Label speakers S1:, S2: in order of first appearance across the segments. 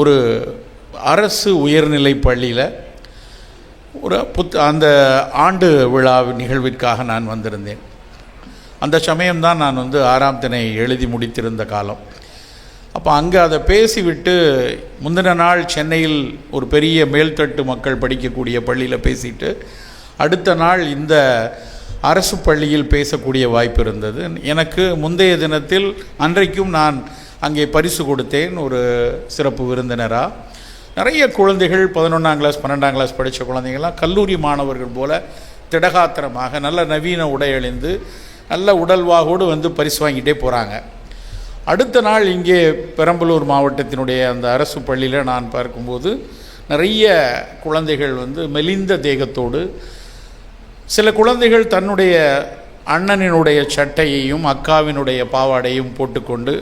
S1: ஒரு அரசு உயர்நிலை பள்ளியில் ஒரு புத் அந்த ஆண்டு விழா நிகழ்விற்காக நான் வந்திருந்தேன். அந்த சமயம்தான் நான் வந்து ஆறாம் தினை எழுதி முடித்திருந்த காலம். அப்போ அங்கே அதை பேசிவிட்டு முந்தின நாள் சென்னையில் ஒரு பெரிய மேல்தட்டு மக்கள் படிக்கக்கூடிய பள்ளியில் பேசிட்டு அடுத்த நாள் இந்த அரசு பள்ளியில் பேசக்கூடிய வாய்ப்பு இருந்தது. எனக்கு முந்தைய தினத்தில் அன்றைக்கும் நான் அங்கே பரிசு கொடுத்தேன் ஒரு சிறப்பு விருந்தினராக நிறைய குழந்தைகள் பதினொன்றாம் கிளாஸ் பன்னெண்டாம் கிளாஸ் படித்த குழந்தைங்கள்லாம் கல்லூரி மாணவர்கள் போல திடகாத்திரமாக நல்ல நவீன உடை அணிந்து நல்ல உடல்வாகோடு வந்து பரிசு வாங்கிட்டே போகிறாங்க அடுத்த நாள் இங்கே பெரம்பலூர் மாவட்டத்தினுடைய அந்த அரசு பள்ளியில் நான் பார்க்கும்போது நிறைய குழந்தைகள் வந்து மெலிந்த தேகத்தோடு சில குழந்தைகள் தன்னுடைய அண்ணனினுடைய சட்டையையும் அக்காவினுடைய பாவாடையும் போட்டுக்கொண்டு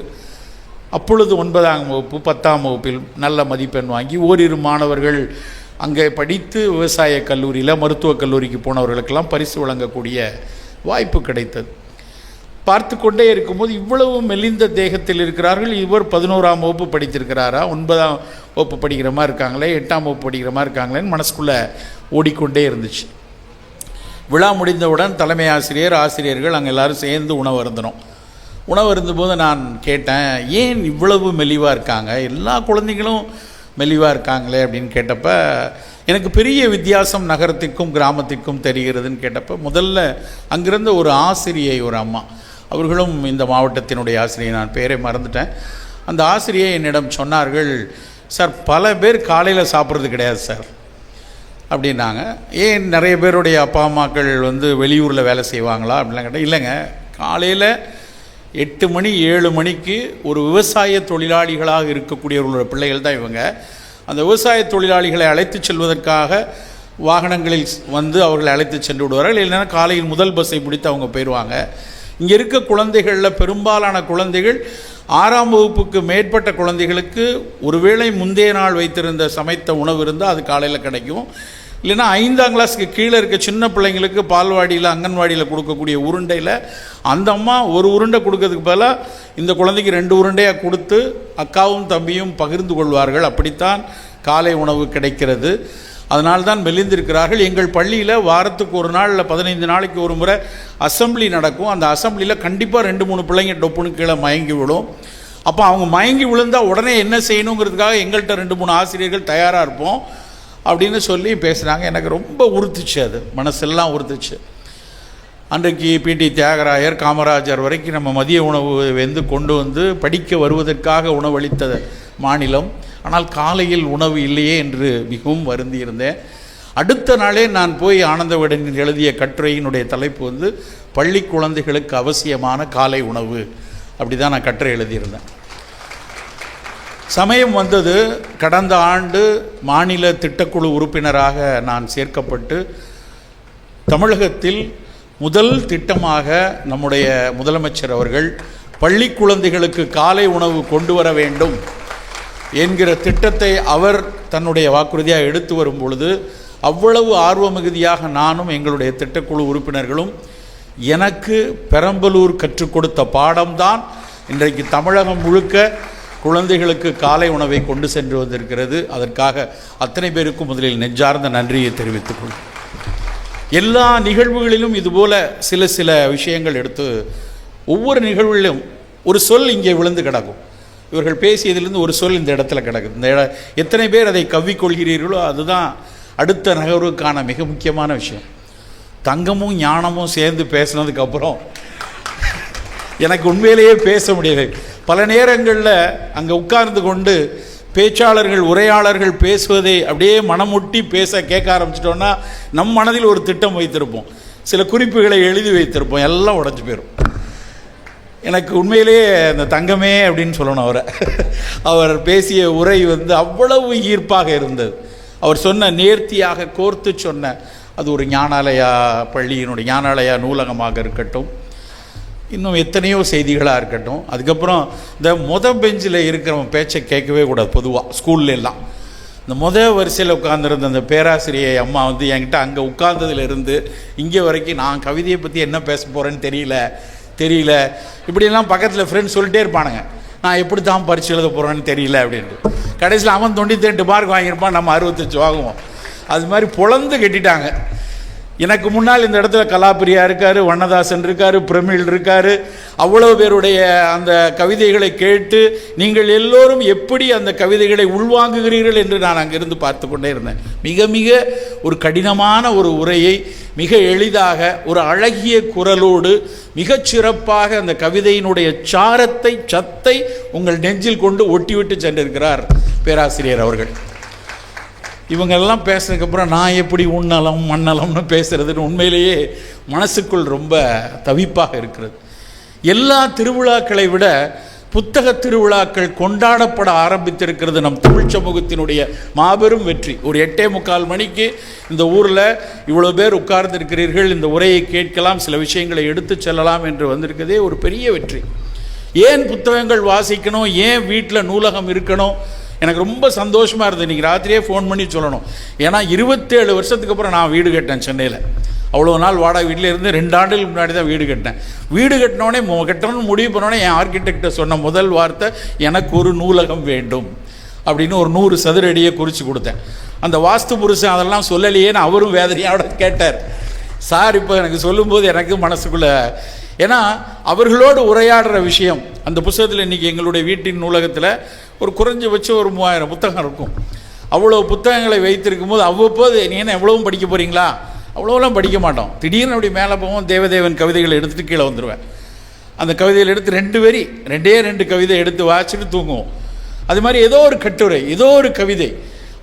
S1: அப்பொழுது ஒன்பதாம் வகுப்பு பத்தாம் வகுப்பில் நல்ல மதிப்பெண் வாங்கி ஓரிரு மாணவர்கள் அங்கே படித்து விவசாய கல்லூரியில் மருத்துவக் கல்லூரிக்கு போனவர்களுக்கெல்லாம் பரிசு வழங்கக்கூடிய வாய்ப்பு கிடைத்தது. பார்த்து கொண்டே இருக்கும்போது இவ்வளவு மெலிந்த தேகத்தில் இருக்கிறார்கள். இவர் பதினோராம் வகுப்பு படித்திருக்கிறாரா? ஒன்பதாம் வகுப்பு படிக்கிற மாதிரி இருக்காங்களே எட்டாம் வகுப்பு படிக்கிற மாதிரி இருக்காங்களேன்னு மனசுக்குள்ளே ஓடிக்கொண்டே இருந்துச்சு. விழா முடிந்தவுடன் தலைமை ஆசிரியர் ஆசிரியர்கள் அங்கே எல்லாரும் சேர்ந்து உணவு அருந்தினோம். உணவு இருந்தபோது நான் கேட்டேன் ஏன் இவ்வளவு மெலிவாக இருக்காங்க? எல்லா குழந்தைகளும் மெலிவாக இருக்காங்களே? அப்படின்னு கேட்டப்போ எனக்கு பெரிய வித்தியாசம் நகரத்திற்கும் கிராமத்திற்கும் தெரிகிறதுன்னு கேட்டப்போ முதல்ல அங்கிருந்த ஒரு ஆசிரியை ஒரு அம்மா. அவர்களும் இந்த மாவட்டத்தினுடைய ஆசிரியை. நான் பேரை மறந்துட்டேன். அந்த ஆசிரியை என்னிடம் சொன்னார்கள் சார் பல பேர் காலையில் சாப்பிட்றது கிடையாது சார். அப்படின்னாங்க. ஏன் நிறைய பேருடைய அப்பா அம்மாக்கள் வந்து வெளியூரில் வேலை செய்வாங்களா? அப்படிலாம் கேட்டால் இல்லைங்க காலையில் எட்டு மணி ஏழு மணிக்கு ஒரு விவசாய தொழிலாளிகளாக இருக்கக்கூடியவர்களோட பிள்ளைகள் தான் இவங்க. அந்த விவசாய தொழிலாளிகளை அழைத்து செல்வதற்காக வாகனங்களில் வந்து அவர்களை அழைத்து சென்று விடுவார்கள். இல்லைன்னா காலையில் முதல் பஸ்ஸை பிடித்து அவங்க போயிடுவாங்க. இங்கே இருக்க குழந்தைகளில் பெரும்பாலான குழந்தைகள் ஆறாம் வகுப்புக்கு மேற்பட்ட குழந்தைகளுக்கு ஒருவேளை முந்தைய நாள் வைத்திருந்த சமைத்த உணவு இருந்தால் அது காலையில் கிடைக்கும். இல்லைன்னா ஐந்தாம் கிளாஸ்க்கு கீழே இருக்க சின்ன பிள்ளைங்களுக்கு பால்வாடியில் அங்கன்வாடியில் கொடுக்கக்கூடிய உருண்டையில் அந்த அம்மா ஒரு உருண்டை கொடுக்கறதுக்கு பதிலாக இந்த குழந்தைக்கு ரெண்டு உருண்டையாக கொடுத்து அக்காவும் தம்பியும் பகிர்ந்து கொள்வார்கள். அப்படித்தான் காலை உணவு கிடைக்கிறது. அதனால்தான் மெலிந்திருக்கிறார்கள். எங்கள் பள்ளியில் வாரத்துக்கு ஒரு நாள் இல்லை பதினைந்து நாளைக்கு ஒரு முறை அசெம்பிளி நடக்கும். அந்த அசம்பிளியில் கண்டிப்பாக ரெண்டு மூணு பிள்ளைங்க டொப்புன்னு கீழே மயங்கி விடும் அப்போ அவங்க மயங்கி விழுந்தால் உடனே என்ன செய்யணுங்கிறதுக்காக எங்கள்கிட்ட ரெண்டு மூணு ஆசிரியர்கள் தயாராக இருப்போம். அப்படின்னு சொல்லி பேசுகிறாங்க எனக்கு ரொம்ப உறுத்துச்சு அது. மனசெல்லாம் உறுத்துச்சு. அன்றைக்கு பிடி தியாகராயர் காமராஜர் வரைக்கும் நம்ம மதிய உணவு வந்து கொண்டு வந்து படிக்க வருவதற்காக உணவளித்த மாநிலம். ஆனால் காலையில் உணவு இல்லையே என்று மிகவும் வருந்தி இருந்தேன் அடுத்த நாளே நான் போய் ஆனந்தவிடனில் எழுதிய கட்டுரையினுடைய தலைப்பு வந்து பள்ளி குழந்தைகளுக்கு அவசியமான காலை உணவு. அப்படி தான் நான் கட்டுரை எழுதியிருந்தேன். சமயம் வந்தது. கடந்த ஆண்டு மாநில திட்டக்குழு உறுப்பினராக நான் சேர்க்கப்பட்டு தமிழகத்தில் முதல் திட்டமாக நம்முடைய முதலமைச்சர் அவர்கள் பள்ளி குழந்தைகளுக்கு காலை உணவு கொண்டு வர வேண்டும் என்கிற திட்டத்தை அவர் தன்னுடைய வாக்குறுதியாக எடுத்து வரும் பொழுது அவ்வளவு ஆர்வ மிகுதியாக நானும் எங்களுடைய திட்டக்குழு உறுப்பினர்களும் எனக்கு பெரம்பலூர் கற்றுக் கொடுத்த பாடம்தான். இன்றைக்கு தமிழகம் முழுக்க குழந்தைகளுக்கு காலை உணவை கொண்டு சென்று வந்திருக்கிறது அதற்காக அத்தனை பேருக்கும் முதலில் நெஞ்சார்ந்த நன்றியை தெரிவித்துக் கொள்கிறேன் எல்லா நிகழ்வுகளிலும் இதுபோல சில சில விஷயங்கள் எடுத்து ஒவ்வொரு நிகழ்வுகளிலும் ஒரு சொல் இங்கே விழுந்து கிடக்கும். இவர்கள் பேசியதிலிருந்து ஒரு சொல் இந்த இடத்துல கிடக்குது. இந்த இட எத்தனை பேர் அதை கவ்விக்கொள்கிறீர்களோ அதுதான் அடுத்த நகர்வுக்கான மிக முக்கியமான விஷயம். தங்கமும் ஞானமும் சேர்ந்து பேசினதுக்கப்புறம் எனக்கு உண்மையிலேயே பேச முடியலை. பல நேரங்களில் அங்கே உட்கார்ந்து கொண்டு பேச்சாளர்கள் உரையாளர்கள் பேசுவதை அப்படியே மனமுட்டி பேச கேட்க ஆரம்பிச்சிட்டோன்னா நம் மனதில் ஒரு திட்டம் வைத்திருப்போம். சில குறிப்புகளை எழுதி வைத்திருப்போம். எல்லாம் உடஞ்சி போயிடும் எனக்கு உண்மையிலேயே அந்த தங்கமே அப்படின்னு சொல்லணும் அவரை. அவர் பேசிய உரை வந்து அவ்வளவு ஈர்ப்பாக இருந்தது. அவர் சொன்ன நேர்த்தியாக கோர்த்து சொன்ன அது ஒரு ஞானாலயா பள்ளியினுடைய ஞானாலயா நூலகமாக இருக்கட்டும். இன்னும் எத்தனையோ செய்திகளாக இருக்கட்டும். அதுக்கப்புறம் இந்த முத பெஞ்சில் இருக்கிறவன் பேச்சை கேட்கவே கூடாது பொதுவாக ஸ்கூல்ல எல்லாம். இந்த முத வரிசையில் உட்காந்துருந்த அந்த பேராசிரியை அம்மா வந்து என்கிட்ட அங்கே உட்கார்ந்ததுலேருந்து இங்கே வரைக்கும் நான் கவிதையை பற்றி என்ன பேச போகிறேன்னு தெரியல தெரியல. இப்படியெல்லாம் பக்கத்தில் ஃப்ரெண்ட்ஸ் சொல்லிட்டே இருப்பானுங்க. நான் எப்படி தான் பரிசு எழுத போகிறேன்னு தெரியல அப்படின்ட்டு. கடைசியில் அவன் தொண்ணூற்றி ரெண்டு மார்க் வாங்கியிருப்பான் நம்ம அறுபத்தஞ்சு வாங்குவோம். அது மாதிரி பொழந்து கட்டிட்டாங்க. எனக்கு முன்னால் இந்த இடத்துல கலாபிரியா இருக்கார் வண்ணதாசன் இருக்கார் பிரமிழ் இருக்கார். அவ்வளோ பேருடைய அந்த கவிதைகளை கேட்டு நீங்கள் எல்லோரும் எப்படி அந்த கவிதைகளை உள்வாங்குகிறீர்கள் என்று நான் அங்கிருந்து பார்த்து கொண்டே இருந்தேன். மிக மிக ஒரு கடினமான ஒரு உரையை மிக எளிதாக ஒரு அழகிய குரலோடு மிகச் சிறப்பாக அந்த கவிதையினுடைய சாரத்தை சத்தை உங்கள் நெஞ்சில் கொண்டு ஒட்டிவிட்டு சென்றிருக்கிறார் பேராசிரியர் அவர்கள். இவங்கெல்லாம் பேசுனதுக்கப்புறம் நான் எப்படி உன்னலம் மண்ணலம்னு பேசுறதுன்னு உண்மையிலேயே மனசுக்குள் ரொம்ப தவிப்பாக இருக்கிறது. எல்லா திருவிழாக்களை விட புத்தக திருவிழாக்கள் கொண்டாடப்பட ஆரம்பித்திருக்கிறது நம் தமிழ் சமூகத்தினுடைய மாபெரும் வெற்றி. ஒரு எட்டே முக்கால் மணிக்கு இந்த ஊரில் இவ்வளோ பேர் உட்கார்ந்திருக்கிறீர்கள் இந்த உரையை கேட்கலாம் சில விஷயங்களை எடுத்து செல்லலாம் என்று வந்திருக்கிறதே ஒரு பெரிய வெற்றி. ஏன் புத்தகங்கள் வாசிக்கணும்? ஏன் வீட்டில் நூலகம் இருக்கணும்? எனக்கு ரொம்ப சந்தோஷமாக இருந்தது. இன்றைக்கி ராத்திரியே ஃபோன் பண்ணி சொல்லணும். ஏன்னா இருபத்தேழு வருஷத்துக்கு அப்புறம் நான் வீடு கட்டேன் சென்னையில். அவ்வளோ நாள் வாடகை வீட்டில் இருந்து ரெண்டு ஆண்டுகளுக்கு முன்னாடி தான் வீடு கட்டினேன். வீடு கட்டினோடனே மு- கட்டணும்னு முடிவு பண்ணோடனே என் ஆர்கிடெக்டை சொன்ன முதல் வார்த்தை எனக்கு ஒரு நூலகம் வேண்டும். அப்படின்னு ஒரு நூறு சதுர அடியை குறித்து கொடுத்தேன். அந்த வாஸ்து புருஷன் அதெல்லாம் சொல்லலையேன்னு அவரும் வேதனையோட கேட்டார். சார் இப்போ எனக்கு சொல்லும்போது எனக்கு மனசுக்குள்ளே ஏன்னா அவர்களோடு உரையாடுற விஷயம். அந்த புத்தகத்தில் இன்றைக்கி எங்களுடைய வீட்டின் நூலகத்தில் ஒரு குறைஞ்சபட்சம் ஒரு மூவாயிரம் புத்தகம் இருக்கும். அவ்வளோ புத்தகங்களை வைத்திருக்கும் போது அவ்வப்போது நீ என்ன எவ்வளவும் படிக்க போகிறீங்களா அவ்வளோலாம் படிக்க மாட்டோம். திடீர்னு அப்படி மேலே போவோம் தேவதேவன் கவிதைகளை எடுத்துகிட்டு கீழே வந்துடுவேன் அந்த கவிதையில் எடுத்து ரெண்டு வரி ரெண்டே ரெண்டு கவிதை எடுத்து வாசிட்டு தூங்குவோம். அது மாதிரி ஏதோ ஒரு கட்டுரை ஏதோ ஒரு கவிதை.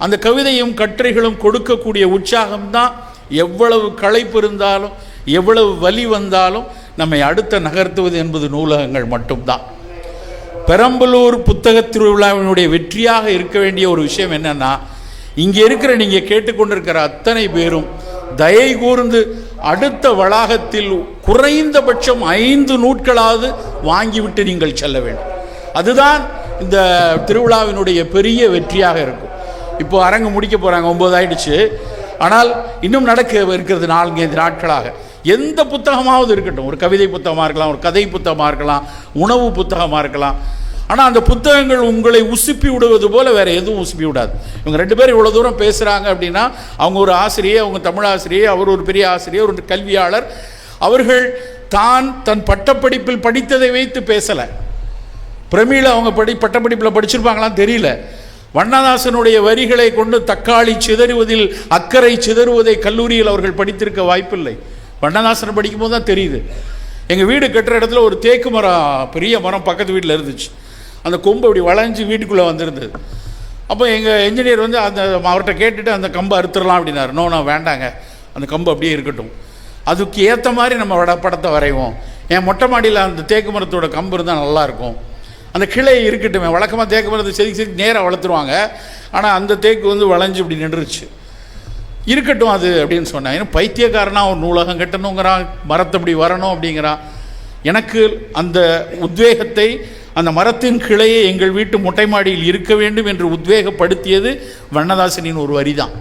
S1: அந்த கவிதையும் கட்டுரைகளும் கொடுக்கக்கூடிய உற்சாகம்தான் எவ்வளவு களைப்பு இருந்தாலும் எவ்வளவு வலி வந்தாலும் நம்மை அடுத்த நகர்த்துவது என்பது நூலகங்கள் மட்டும்தான். பெரம்பலூர் புத்தக திருவிழாவினுடைய வெற்றியாக இருக்க வேண்டிய ஒரு விஷயம் என்னன்னா இங்கே இருக்கிற நீங்கள் கேட்டுக்கொண்டிருக்கிற அத்தனை பேரும் தயை கூர்ந்து அடுத்த வளாகத்தில் குறைந்தபட்சம் ஐந்து நூட்களாவது வாங்கிவிட்டு நீங்கள் செல்ல வேண்டும். அதுதான் இந்த திருவிழாவினுடைய பெரிய வெற்றியாக இருக்கும். இப்போ அரங்கு முடிக்க போகிறாங்க ஒம்பது ஆயிடுச்சு ஆனால் இன்னும் நடக்க இருக்கிறது நான்கு நாட்களாக. எந்த புத்தகமாவது இருக்கட்டும். ஒரு கவிதை புத்தகமாக இருக்கலாம் ஒரு கதை புத்தகமாக இருக்கலாம் உணவு புத்தகமாக இருக்கலாம். ஆனால் அந்த புத்தகங்கள் உங்களை உசுப்பி விடுவது போல் வேறு எதுவும் உசுப்பி விடாது. இவங்க ரெண்டு பேரும் இவ்வளோ தூரம் பேசுகிறாங்க அப்படின்னா அவங்க ஒரு ஆசிரியர் அவங்க தமிழ் ஆசிரியர் அவர் ஒரு பெரிய ஆசிரியர் ஒரு கல்வியாளர். அவர்கள் தான் தன் பட்டப்படிப்பில் படித்ததை வைத்து பேசலை. பிரமிழ அவங்க படி பட்டப்படிப்பில் படிச்சிருப்பாங்களான்னு தெரியல. வண்ணதாசனுடைய வரிகளை கொண்டு தக்காளி சிதறுவதில் அக்கறை சிதறுவதை கல்லூரியில் அவர்கள் படித்திருக்க வாய்ப்பில்லை. வண்ணதாசன் படிக்கும்போது தான் தெரியுது. எங்கள் வீடு கட்டுற இடத்துல ஒரு தேக்கு மரம் பெரிய மரம் பக்கத்து வீட்டில் இருந்துச்சு. அந்த கொம்பு அப்படி வளைஞ்சு வீட்டுக்குள்ளே வந்திருந்தது. அப்போ எங்கள் என்ஜினியர் வந்து அந்த அவர்கிட்ட கேட்டுட்டு அந்த கம்பை அறுத்துடலாம் அப்படின்னாரு. நோ நான் வேண்டாங்க. அந்த கம்பு அப்படியே இருக்கட்டும். அதுக்கு ஏற்ற மாதிரி நம்ம வட படத்தை வரைவோம். என் மொட்டை மாடியில் அந்த தேக்கு மரத்தோட கம்பு இருந்தால் நல்லாயிருக்கும் அந்த கிளை இருக்கட்டுமே. வழக்கமாக தேக்கு மரத்தை செதுக்கி செதுக்கி நேராக வளர்த்துருவாங்க. ஆனால் அந்த தேக்கு வந்து வளைஞ்சு இப்படி நின்றுச்சு இருக்கட்டும் அது அப்படின்னு சொன்னேன் ஏன்னா பைத்தியக்காரனாக ஒரு நூலகம் கட்டணுங்கிறான் மரத்தை இப்படி வரணும் அப்படிங்கிறான். எனக்கு அந்த உத்வேகத்தை அந்த மரத்தின் கிளையை எங்கள் வீட்டு மொட்டை மாடியில் இருக்க வேண்டும் என்று உத்வேகப்படுத்தியது வண்ணதாசனின் ஒரு வரி தான்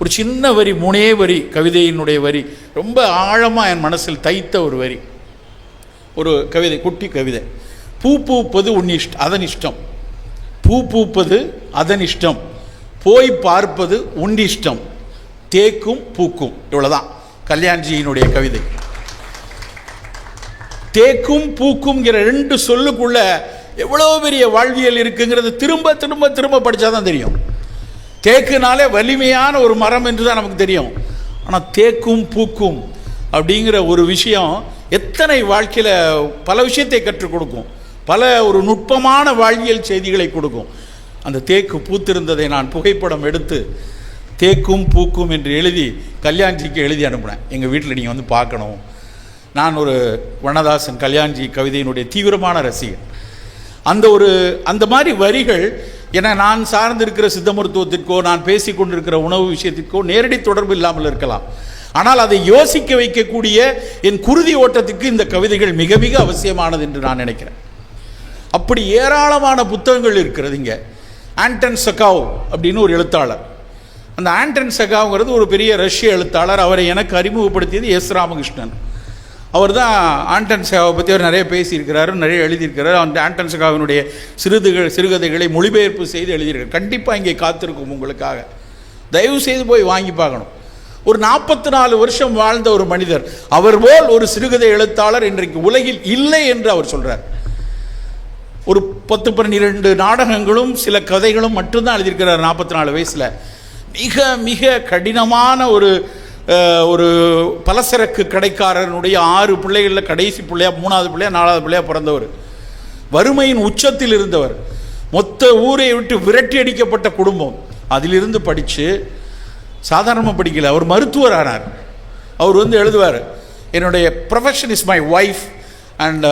S1: ஒரு சின்ன வரி மூணே வரி கவிதையினுடைய வரி ரொம்ப ஆழமாக என் மனசில் தைத்த ஒரு வரி. ஒரு கவிதை குட்டி கவிதை. பூ பூப்பது உன் இஷ்ட அதன் இஷ்டம். பூ பூப்பது அதன் இஷ்டம். போய் பார்ப்பது உன் இஷ்டம். தேக்கும் பூக்கும். இவ்வளோதான் கல்யாண்ஜியினுடைய கவிதை. தேக்கும் பூக்கும்ங்கிற ரெண்டு சொல்லுக்குள்ள எவ்வளோ பெரிய வாழ்வியல் இருக்குங்கிறது திரும்ப திரும்ப திரும்ப படித்தாதான் தெரியும். தேக்குனாலே வலிமையான ஒரு மரம் என்று தான் நமக்கு தெரியும். ஆனால் தேக்கும் பூக்கும் அப்படிங்கிற ஒரு விஷயம் எத்தனை வாழ்க்கையில் பல விஷயத்தை கற்றுக் கொடுக்கும். பல ஒரு நுட்பமான வாழ்வியல் செய்திகளை கொடுக்கும். அந்த தேக்கு பூத்திருந்ததை நான் புகைப்படம் எடுத்து தேக்கும் பூக்கும் என்று எழுதி கல்யாண்ஜிக்கு எழுதி அனுப்புனேன். எங்கள் வீட்டில் நீங்கள் வந்து பார்க்கணும். நான் ஒரு வண்ணதாசன் கல்யாண்ஜி கவிதையினுடைய தீவிரமான ரசிகன். அந்த ஒரு அந்த மாதிரி வரிகள் என நான் சார்ந்திருக்கிற சித்த மருத்துவத்திற்கோ நான் பேசி கொண்டிருக்கிற உணவு விஷயத்திற்கோ நேரடி தொடர்பு இல்லாமல் இருக்கலாம். ஆனால் அதை யோசிக்க வைக்கக்கூடிய என் குருதி ஓட்டத்துக்கு இந்த கவிதைகள் மிக மிக அவசியமானது என்று நான் நினைக்கிறேன். அப்படி ஏராளமான புத்தகங்கள் இருக்கிறது இங்கே. ஆண்டன் சக்காவ் அப்படின்னு ஒரு எழுத்தாளர். அந்த ஆண்டன் செகாங்கிறது ஒரு பெரிய ரஷ்ய எழுத்தாளர். அவரை எனக்கு அறிமுகப்படுத்தியது எஸ் ராமகிருஷ்ணன். அவர் தான் ஆண்டன் செகாவை பற்றி அவர் நிறைய பேசியிருக்கிறாரு நிறைய எழுதியிருக்கிறார். அந்த ஆண்டன் செகாவினுடைய சிறுதுகள் சிறுகதைகளை மொழிபெயர்ப்பு செய்து எழுதியிருக்கார் கண்டிப்பாக இங்கே காத்திருக்கும் உங்களுக்காக. தயவு செய்து போய் வாங்கி பார்க்கணும். ஒரு நாற்பத்தி நாலு வருஷம் வாழ்ந்த ஒரு மனிதர் அவர் போல் ஒரு சிறுகதை எழுத்தாளர் இன்றைக்கு உலகில் இல்லை என்று அவர் சொல்கிறார் ஒரு பத்து பன்னிரெண்டு நாடகங்களும் சில கதைகளும் மட்டும்தான் எழுதியிருக்கிறார் நாற்பத்தி நாலு வயசில். மிக மிக கடினமான ஒரு ஒரு பலசரக்கு கடைக்காரனுடைய ஆறு பிள்ளைகளில் கடைசி பிள்ளையா மூணாவது பிள்ளையா நாலாவது பிள்ளையா பிறந்தவர். வறுமையின் உச்சத்தில் இருந்தவர். மொத்த ஊரை விட்டு விரட்டி அடிக்கப்பட்ட குடும்பம். அதிலிருந்து படித்து சாதாரணமாக படிக்கல அவர் மருத்துவர் ஆனார். அவர் வந்து எழுதுவார் என்னுடைய profession is my wife and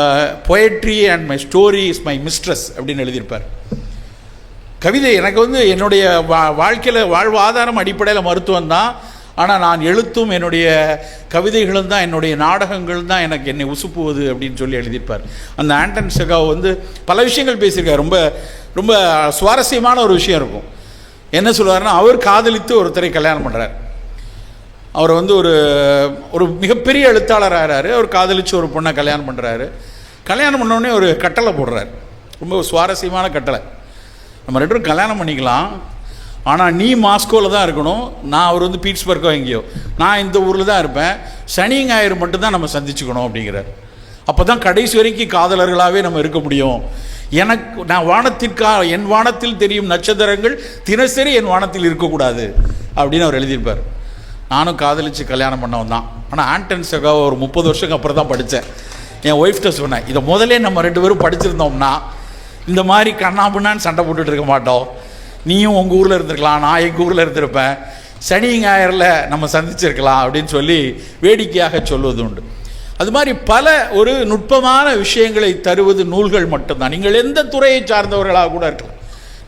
S1: poetry and my story is my mistress அப்படின்னு எழுதியிருப்பார். கவிதை எனக்கு வந்து என்னுடைய வா வாழ்க்கையில் வாழ்வாதாரம் அடிப்படையில் மருத்துவம் தான். ஆனால் நான் எழுத்தும் என்னுடைய கவிதைகளும் தான் என்னுடைய நாடகங்கள் தான் எனக்கு என்னை உசுப்புவது அப்படின்னு சொல்லி எழுதியிருப்பார். அந்த ஆண்டன் செகாவ் வந்து பல விஷயங்கள் பேசியிருக்கார். ரொம்ப ரொம்ப சுவாரஸ்யமான ஒரு விஷயம் இருக்கும். என்ன சொல்லுவாருன்னா அவர் காதலித்து ஒருத்தரை கல்யாணம் பண்ணுறார் அவர் வந்து ஒரு ஒரு மிகப்பெரிய எழுத்தாளர் ஆகிறாரு அவர் காதலித்து ஒரு பொண்ணை கல்யாணம் பண்ணுறாரு கல்யாணம் பண்ணோடனே ஒரு கட்டளை போடுறாரு. ரொம்ப சுவாரஸ்யமான கட்டளை. நம்ம ரெண்டு பேரும் கல்யாணம் பண்ணிக்கலாம். ஆனால் நீ மாஸ்கோவில் தான் இருக்கணும். நான் அவர் வந்து பீட்ஸ்பர்க்கோ எங்கேயோ. நான் இந்த ஊரில் தான் இருப்பேன். சனி ஞாயிறு மட்டும்தான் நம்ம சந்திச்சுக்கணும் அப்படிங்கிறார். அப்போ தான் கடைசி வரைக்கும் காதலர்களாகவே நம்ம இருக்க முடியும். எனக்கு நான் வானத்திற்கா என் வானத்தில் தெரியும் நட்சத்திரங்கள் தினசரி என் வானத்தில் இருக்கக்கூடாது அப்படின்னு அவர் எழுதியிருப்பார். நானும் காதலிச்சு கல்யாணம் பண்ணவன் தான். ஆனால் ஆண்டன் செகாவை ஒரு முப்பது வருஷத்துக்கு அப்புறம் தான் படித்தேன். என் ஒய்ஃப்ட்ட சொன்னேன் இதை முதலே நம்ம ரெண்டு பேரும் படிச்சிருந்தோம்னா இந்த மாதிரி கண்ணாபின்னான்னு சண்டை போட்டுட்டு இருக்க மாட்டோம். நீயும் உங்கள் ஊரில் இருந்திருக்கலாம் நான் எங்கள் ஊரில் இருந்திருப்பேன். சனி ஞாயிறில் நம்ம சந்திச்சிருக்கலாம் அப்படின்னு சொல்லி வேடிக்கையாக சொல்வது உண்டு. அது மாதிரி பல ஒரு நுட்பமான விஷயங்களை தருவது நூல்கள் மட்டும்தான். நீங்கள் எந்த துறையை சார்ந்தவர்களாக கூட இருக்கலாம்.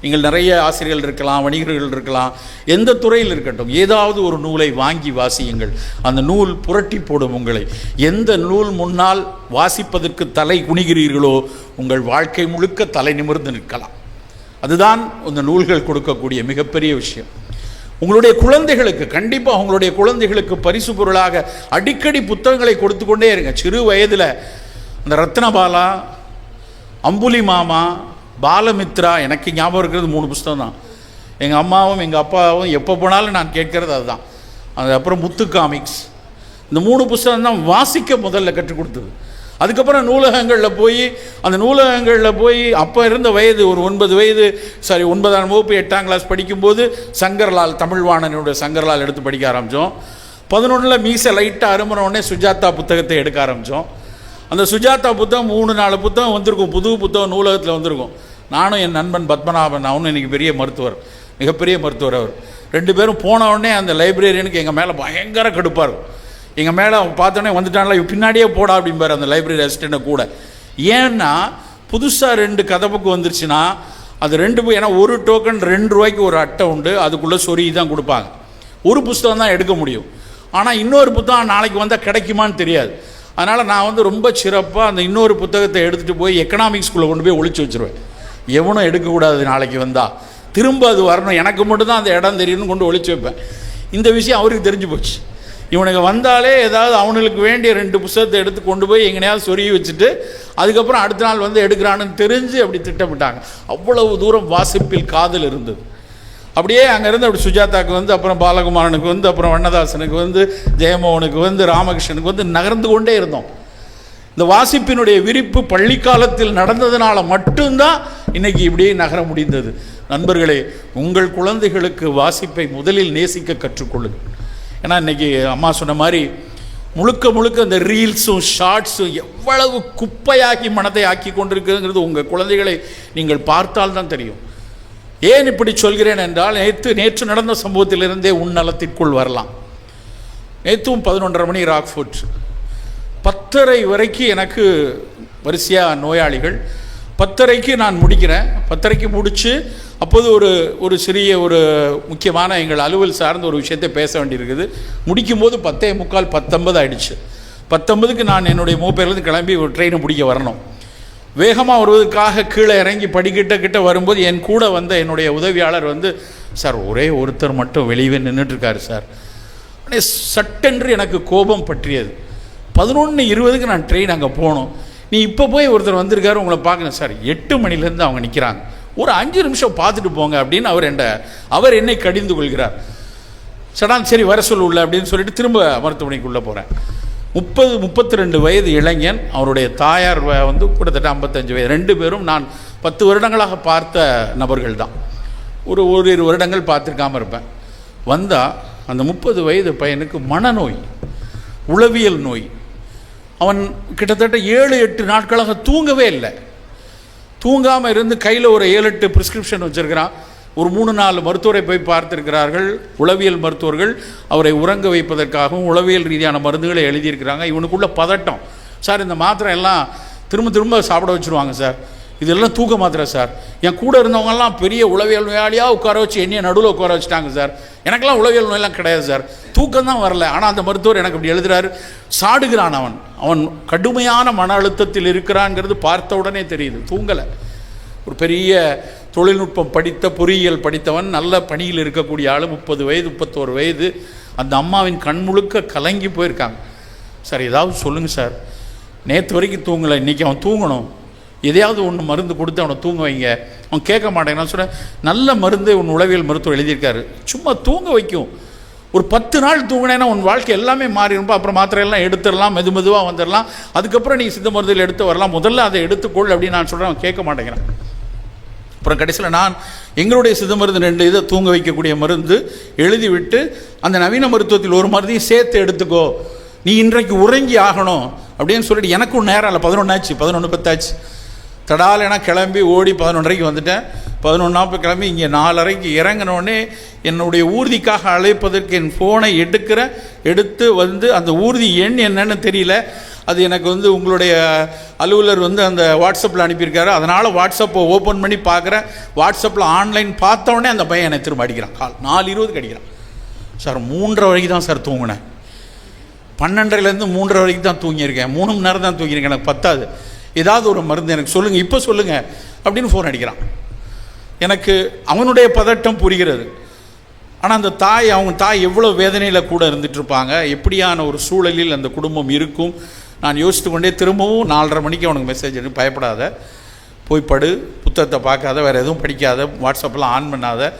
S1: நீங்கள் நிறைய ஆசிரியர்கள் இருக்கலாம் வணிகர்கள் இருக்கலாம் எந்த துறையில் இருக்கட்டும் ஏதாவது ஒரு நூலை வாங்கி வாசியுங்கள். அந்த நூல் புரட்டி போடும் உங்களை. எந்த நூல் முன்னால் வாசிப்பதற்கு தலை குனிகிறீர்களோ உங்கள் வாழ்க்கை முழுக்க தலை நிமிர்ந்து நிற்கலாம். அதுதான் இந்த நூல்கள் கொடுக்கக்கூடிய மிகப்பெரிய விஷயம். உங்களுடைய குழந்தைகளுக்கு கண்டிப்பாக உங்களுடைய குழந்தைகளுக்கு பரிசு பொருளாக அடிக்கடி புத்தகங்களை கொடுத்து கொண்டே இருங்க. சிறு வயதில் அந்த ரத்னபாலா அம்புலி மாமா பாலமித்ரா எனக்கு ஞாபகம் இருக்கிறது மூணு புஸ்தகம் தான். எங்கள் அம்மாவும் எங்கள் அப்பாவும் எப்போ போனாலும் நான் கேட்கறது அதுதான். அதுக்கப்புறம் முத்து காமிக்ஸ். இந்த மூணு புஸ்தகம் தான் வாசிக்க முதல்ல கற்றுக் கொடுத்தது. அதுக்கப்புறம் நூலகங்களில் போய் அந்த நூலகங்களில் போய் அப்போ இருந்த வயது ஒரு ஒன்பது வயது சாரி ஒன்பதாம் வகுப்பு எட்டாம் கிளாஸ் படிக்கும்போது சங்கர்லால் தமிழ்வாணனுடைய சங்கர்லால் எடுத்து படிக்க ஆரம்பித்தோம் பதினொன்றில் மீசை லைட்டாக அருமுறை உடனே சுஜாதா புத்தகத்தை எடுக்க ஆரம்பித்தோம் அந்த சுஜாதா புத்தகம் மூணு நாலு புத்தகம் வந்திருக்கும். புது புத்தகம் நூலகத்தில் வந்திருக்கும். நானும் என் நண்பன் பத்மநாபன் அவனும் இன்றைக்கி பெரிய மருத்துவர். மிகப்பெரிய மருத்துவர் அவர். ரெண்டு பேரும் போன உடனே அந்த லைப்ரரியனுக்கு எங்கள் மேலே பயங்கர கடுப்பாக இருக்கும் எங்கள் மேலே பார்த்தோன்னே வந்துட்டாங்களா பின்னாடியே போடா அப்படிம்பார் அந்த லைப்ரரி அசிஸ்டண்ட்டை கூட. ஏன்னா புதுசாக ரெண்டு கதை புக்கு வந்துருச்சுன்னா அது ரெண்டு ஏன்னா ஒரு டோக்கன் ரெண்டு ரூபாய்க்கு ஒரு அட்டை உண்டு. அதுக்குள்ளே சொருகி தான் கொடுப்பாங்க. ஒரு புஸ்தகம் தான் எடுக்க முடியும். ஆனால் இன்னொரு புத்தகம் நாளைக்கு வந்தால் கிடைக்குமான்னு தெரியாது. அதனால் நான் வந்து ரொம்ப சிறப்பாக அந்த இன்னொரு புத்தகத்தை எடுத்துகிட்டு போய் எக்கனாமிக்ஸ்குள்ளே ஸ்கூலில் கொண்டு போய் ஒழிச்சு வச்சிருவேன். எவனும் எடுக்கக்கூடாது நாளைக்கு வந்தால் திரும்ப அது வரணும். எனக்கு மட்டும்தான் அந்த இடம் தெரியும்னு கொண்டு ஒழிச்சு வைப்பேன். இந்த விஷயம் அவருக்கு தெரிஞ்சு போச்சு. இவனுக்கு வந்தாலே ஏதாவது அவனுக்கு வேண்டிய ரெண்டு புஸ்தகத்தை எடுத்து கொண்டு போய் எங்கனையாவது சொருகி வச்சுட்டு அதுக்கப்புறம் அடுத்த நாள் வந்து எடுக்கிறான்னு தெரிஞ்சு அப்படி திட்டமிட்டாங்க. அவ்வளவு தூரம் வாசிப்பில் காதல் இருந்தது. அப்படியே அங்கேருந்து அப்படி சுஜாதாக்கு வந்து அப்புறம் பாலகுமாரனுக்கு வந்து அப்புறம் வண்ணதாசனுக்கு வந்து ஜெயமோகனுக்கு வந்து ராமகிருஷ்ணனுக்கு வந்து நகர்ந்து கொண்டே இருந்தோம். இந்த வாசிப்பினுடைய விரிப்பு பள்ளிக்காலத்தில் நடந்ததுனால மட்டும்தான் இன்னைக்கு இப்படியே நகர முடிந்தது. நண்பர்களே உங்கள் குழந்தைகளுக்கு வாசிப்பை முதலில் நேசிக்க கற்றுக்கொள்ளுங்கள். ஏன்னா இன்னைக்கு அம்மா சொன்ன மாதிரி முழுக்க முழுக்க இந்த ரீல்ஸும் ஷார்ட்ஸும் எவ்வளவு குப்பையாக்கி மனதை ஆக்கி கொண்டிருக்குங்கிறது உங்கள் குழந்தைகளை நீங்கள் பார்த்தால் தான் தெரியும். ஏன் இப்படி சொல்கிறேன் என்றால் நேற்று நேற்று நடந்த சம்பவத்திலிருந்தே உன் நலத்திற்குள் வரலாம். நேற்றும் பதினொன்றரை மணி ராக்ஃபோர்ட். பத்தரை வரைக்கும் எனக்கு வரிசையாக நோயாளிகள். பத்தரைக்கு நான் முடிக்கிறேன். பத்தரைக்கு முடித்து அப்போது ஒரு ஒரு சிறிய ஒரு முக்கியமான எங்கள் அலுவல் சார்ந்த ஒரு விஷயத்தை பேச வேண்டியிருக்குது. முடிக்கும்போது பத்தே முக்கால் பத்தொன்பது ஆயிடுச்சு. பத்தொன்பதுக்கு நான் என்னுடைய மூப்பேர்லேருந்து கிளம்பி ஒரு ட்ரெயினை பிடிக்க வரணும். வேகமாக வருவதற்காக கீழே இறங்கி படிக்கிட்ட கிட்ட வரும்போது என் கூட வந்த என்னுடைய உதவியாளர் வந்து சார் ஒரே ஒருத்தர் மட்டும் வெளியே நின்றுட்டுருக்காரு சார். சட்டென்று எனக்கு கோபம் பற்றியது. பதினொன்று இருபதுக்கு நான் ட்ரெயின் அங்கே போகணும் நீ இப்போ போய் ஒருத்தர் வந்திருக்காரு உங்களை பார்க்கணும் சார். எட்டு மணிலேருந்து அவங்க நிற்கிறாங்க ஒரு அஞ்சு நிமிஷம் பார்த்துட்டு போங்க அப்படின்னு அவர் என்ன அவர் என்னை கடிந்து கொள்கிறார். சடான் சரி வர சொல்லு அப்படின்னு சொல்லிட்டு திரும்ப மருத்துவமனைக்குள்ளே போகிறேன் முப்பது முப்பத்தி ரெண்டு வயது இளைஞன் அவருடைய தாயார் வந்து கிட்டத்தட்ட ஐம்பத்தஞ்சு வயது. ரெண்டு பேரும் நான் பத்து வருடங்களாக பார்த்த நபர்கள் தான் ஒரு ஓரிரு வருடங்கள் பார்த்துருக்காம இருப்பேன். வந்தால் அந்த முப்பது வயது பையனுக்கு மனநோய் உளவியல் நோய். அவன் கிட்டத்தட்ட ஏழு எட்டு நாட்களாக தூங்கவே இல்லை. தூங்காமல் இருந்து கையில் ஒரு ஏழு எட்டு ப்ரிஸ்கிரிப்ஷன் வச்சுருக்கிறான். ஒரு மூணு நாலு மருத்துவரை போய் பார்த்திருக்கிறார்கள். உளவியல் மருத்துவர்கள் அவரை உறங்க வைப்பதற்காகவும் உளவியல் ரீதியான மருந்துகளை எழுதியிருக்கிறாங்க. இவனுக்குள்ள பதட்டம். சார் இந்த மாத்திரை எல்லாம் திரும்ப திரும்ப சாப்பிட வச்சுருவாங்க சார். இதெல்லாம் தூக்க மாத்திரை சார். என் கூட இருந்தவங்கெல்லாம் பெரிய உளவியல் நோயாளியாக உட்கார வச்சு என்னைய நடுவில் உட்கார வச்சுட்டாங்க சார். எனக்கெல்லாம் உளவியல் நோயெல்லாம் கிடையாது சார். தூக்கம் தான் வரல. ஆனால் அந்த மருத்துவர் எனக்கு இப்படி எழுதுறாரு. சாடுகிறான் அவன். அவன் கடுமையான மன அழுத்தத்தில் இருக்கிறாங்கிறது பார்த்த உடனே தெரியுது. தூங்கலை. ஒரு பெரிய தொழில்நுட்பம் படித்த பொறியியல் படித்தவன் நல்ல பணியில் இருக்கக்கூடிய ஆள் முப்பது வயது முப்பத்தோரு வயது. அந்த அம்மாவின் கண் முழுக்க கலங்கி போயிருக்காங்க. சார் ஏதாவது சொல்லுங்கள் சார். நேற்று வரைக்கும் தூங்கலை இன்றைக்கி அவன் தூங்கணும். எதையாவது ஒன்று மருந்து கொடுத்து அவனை தூங்க வைங்க. அவன் கேட்க மாட்டேன் நான் சொன்னேன் நல்ல மருந்து உன் உளவியல் மருத்துவர் எழுதியிருக்காரு. சும்மா தூங்க வைக்கும். ஒரு பத்து நாள் தூங்கினேன்னா உன் வாழ்க்கை எல்லாமே மாறிடும்பா அப்புறம் மாத்திரையெல்லாம் எடுத்துடலாம் மெது மெதுவாக வந்துடலாம். அதுக்கப்புறம் நீ சித்த மருந்தில் எடுத்து வரலாம். முதல்ல அதை எடுத்துக்கொள் அப்படின்னு நான் சொல்கிறேன் அவன் கேட்க மாட்டேங்கிறான். அப்புறம் கடைசியில் நான் எங்களுடைய சித்த மருந்து ரெண்டு இதை தூங்க வைக்கக்கூடிய மருந்து எழுதிவிட்டு அந்த நவீன மருத்துவத்தில் ஒரு மருந்தையும் சேர்த்து எடுத்துக்கோ. நீ இன்றைக்கு உறங்கி ஆகணும் அப்படின்னு சொல்லிட்டு எனக்கும் நேரம் இல்லை. பதினொன்றாச்சு பதினொன்று பத்தாச்சு. தடாலென கிளம்பி ஓடி பதினொன்றரைக்கு வந்துட்டேன். பதினொன்றாப்பு கிளம்பி இங்கே நாலரைக்கு இறங்கினோடனே என்னுடைய ஊர்திக்காக அழைப்பதற்கு என் ஃபோனை எடுக்கிறேன். எடுத்து வந்து அந்த ஊர்தி எண் என்னன்னு தெரியல. அது எனக்கு வந்து உங்களுடைய அலுவலர் வந்து அந்த வாட்ஸ்அப்பில் அனுப்பியிருக்காரு. அதனால் வாட்ஸ்அப்பை ஓப்பன் பண்ணி பார்க்குறேன். வாட்ஸ்அப்பில் ஆன்லைன் பார்த்தோடனே அந்த பையன் என்னை திரும்ப அடிக்கிறான். கால் நாலு இருபதுக்கு அடிக்கிறான். சார் மூன்றரை வரைக்கும் தான் சார் தூங்கினேன். பன்னெண்டரைலேருந்து மூன்றரை வரைக்கும் தான் தூங்கியிருக்கேன். மூணு மணி நேரம் தான் தூங்கியிருக்கேன். எனக்கு பத்தாது. ஏதாவது ஒரு மருந்து எனக்கு சொல்லுங்கள் இப்போ சொல்லுங்கள் அப்படின்னு ஃபோன் அடிக்கிறான். எனக்கு அவனுடைய பதட்டம் புரிகிறது. ஆனால் அந்த தாய் அவங்க தாய் எவ்வளோ வேதனையில் கூட இருந்துட்டு இருப்பாங்க எப்படியான ஒரு சூழலில் அந்த குடும்பம் இருக்கும். நான் யோசித்து கொண்டே திரும்பவும் நாலரை மணிக்கு அவனுக்கு மெசேஜ் அனுப்பி பயப்படாத. போய் படு புத்தகத்தை பார்க்காத வேறு எதுவும் படிக்காத வாட்ஸ்அப்பெலாம் ஆன் பண்ணாத.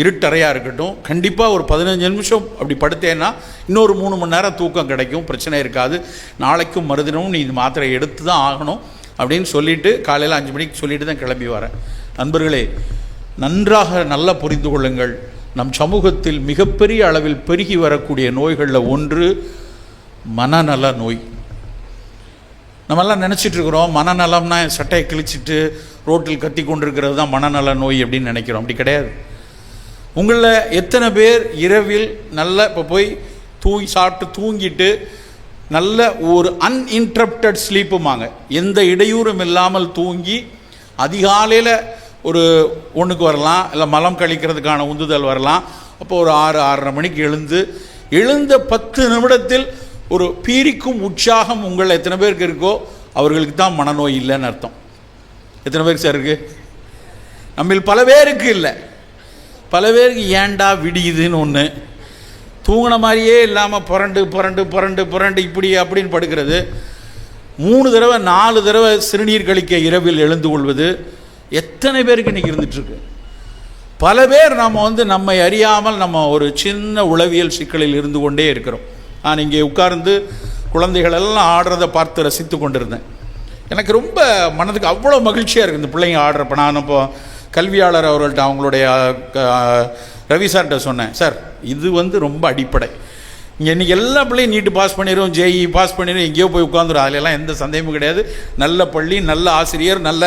S1: இருட்டறையாக இருக்கட்டும். கண்டிப்பாக ஒரு பதினஞ்சு நிமிஷம் அப்படி படுத்தேன்னா இன்னொரு மூணு மணி நேரம் தூக்கம் கிடைக்கும். பிரச்சனை இருக்காது. நாளைக்கும் மறுதினமும் நீ இந்த மாத்திரை எடுத்து தான் ஆகணும். அப்படின்னு சொல்லிவிட்டு காலையில் அஞ்சு மணிக்கு சொல்லிட்டு தான் கிளம்பி வரேன். நண்பர்களே நன்றாக நல்லா புரிந்து கொள்ளுங்கள். நம் சமூகத்தில் மிகப்பெரிய அளவில் பெருகி வரக்கூடிய நோய்களில் ஒன்று மனநல நோய். நம்மெல்லாம் நினச்சிட்டு இருக்கிறோம் மனநலம்னா சட்டையை கிழிச்சிட்டு ரோட்டில் கத்தி கொண்டிருக்கிறது தான் மனநல நோய் அப்படின்னு நினைக்கிறோம். அப்படி கிடையாது. உங்களில் எத்தனை பேர் இரவில் நல்லா இப்போ போய் தூங்கி சாப்பிட்டு தூங்கிட்டு நல்ல ஒரு அன்இன்ட்ரப்டட் ஸ்லீப்புமாங்க எந்த இடையூறும் இல்லாமல் தூங்கி அதிகாலையில் ஒரு ஒன்றுக்கு வரலாம் இல்லை மலம் கழிக்கிறதுக்கான உந்துதல் வரலாம். அப்போ ஒரு ஆறு ஆறரை மணிக்கு எழுந்து எழுந்த பத்து நிமிடத்தில் ஒரு பீரிக்கும் உற்சாகம் உங்கள் எத்தனை பேருக்கு இருக்கோ அவர்களுக்கு தான் மனநோய் இல்லைன்னு அர்த்தம். எத்தனை பேருக்கு சார் இருக்குது நம்மில் பல பேருக்கு இல்லை. பல பேருக்கு ஏன்டா விடியுதுன்னு ஒன்று தூங்கின மாதிரியே இல்லாமல் புரண்டு புரண்டு புரண்டு புரண்டு இப்படி அப்படின்னு படுக்கிறது. மூணு தடவை நாலு தடவை சிறுநீர் கழிக்க இரவில் எழுந்து கொள்வது எத்தனை பேருக்கு இன்றைக்கி இருந்துகிட்ருக்கு பல பேர் நம்ம வந்து நம்மை அறியாமல் நம்ம ஒரு சின்ன உளவியல் சிக்கலில் இருந்து கொண்டே இருக்கிறோம். நான் இங்கே உட்கார்ந்து குழந்தைகள் எல்லாம் ஆடுறதை பார்த்து ரசித்து கொண்டிருந்தேன். எனக்கு ரொம்ப மனதுக்கு அவ்வளோ மகிழ்ச்சியாக இருக்குது இந்த பிள்ளைங்க ஆடுறப்ப. நான் இப்போ கல்வியாளர் அவர்கள்ட்ட அவங்களுடைய ரவி சார்கிட்ட சொன்னேன் சார் இது வந்து ரொம்ப அடிப்படை. இங்கே இன்றைக்கி எல்லா பிள்ளையும் நீட்டு பாஸ் பண்ணிடும் ஜேஇ பாஸ் பண்ணிடும் எங்கேயோ போய் உட்காந்துரும். அதிலெல்லாம் எந்த சந்தேகமும் கிடையாது. நல்ல பள்ளி நல்ல ஆசிரியர் நல்ல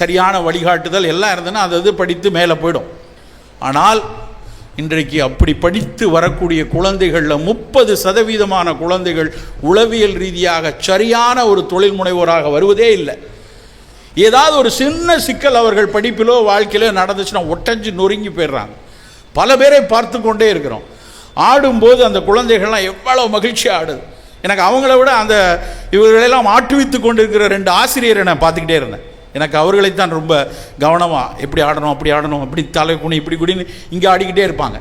S1: சரியான வழிகாட்டுதல் எல்லாம் இருந்ததுன்னா அது அது படித்து மேலே போயிடும். ஆனால் இன்றைக்கு அப்படி படித்து வரக்கூடிய குழந்தைகளில் முப்பது சதவீதமான குழந்தைகள் உளவியல் ரீதியாக சரியான ஒரு தொழில் முனைவோராக வருவதே இல்லை. ஏதாவது ஒரு சின்ன சிக்கல் அவர்கள் படிப்பிலோ வாழ்க்கையிலோ நடந்துச்சுன்னா ஒட்டஞ்சு நொறுங்கி போயிடுறாங்க. பல பேரை பார்த்து கொண்டே இருக்கிறோம். ஆடும்போது அந்த குழந்தைகள்லாம் எவ்வளோ மகிழ்ச்சியாக ஆடுது. எனக்கு அவங்கள விட அந்த இவர்களெல்லாம் ஆட்டுவித்து கொண்டிருக்கிற ரெண்டு ஆசிரியரை நான் பார்த்துக்கிட்டே இருந்தேன். எனக்கு அவர்களைத்தான் ரொம்ப கவனமாக எப்படி ஆடணும் அப்படி ஆடணும் அப்படி தலை குனி இப்படி குடின்னு இங்கே ஆடிக்கிட்டே இருப்பாங்க.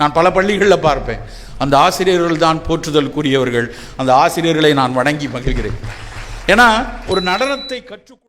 S1: நான் பல பள்ளிகளில் பார்ப்பேன். அந்த ஆசிரியர்கள் தான் போற்றுதலுக்குரியவர்கள் அந்த ஆசிரியர்களை நான் வணங்கி மகிழ்கிறேன். ஏன்னா ஒரு நடனத்தை கற்றுக்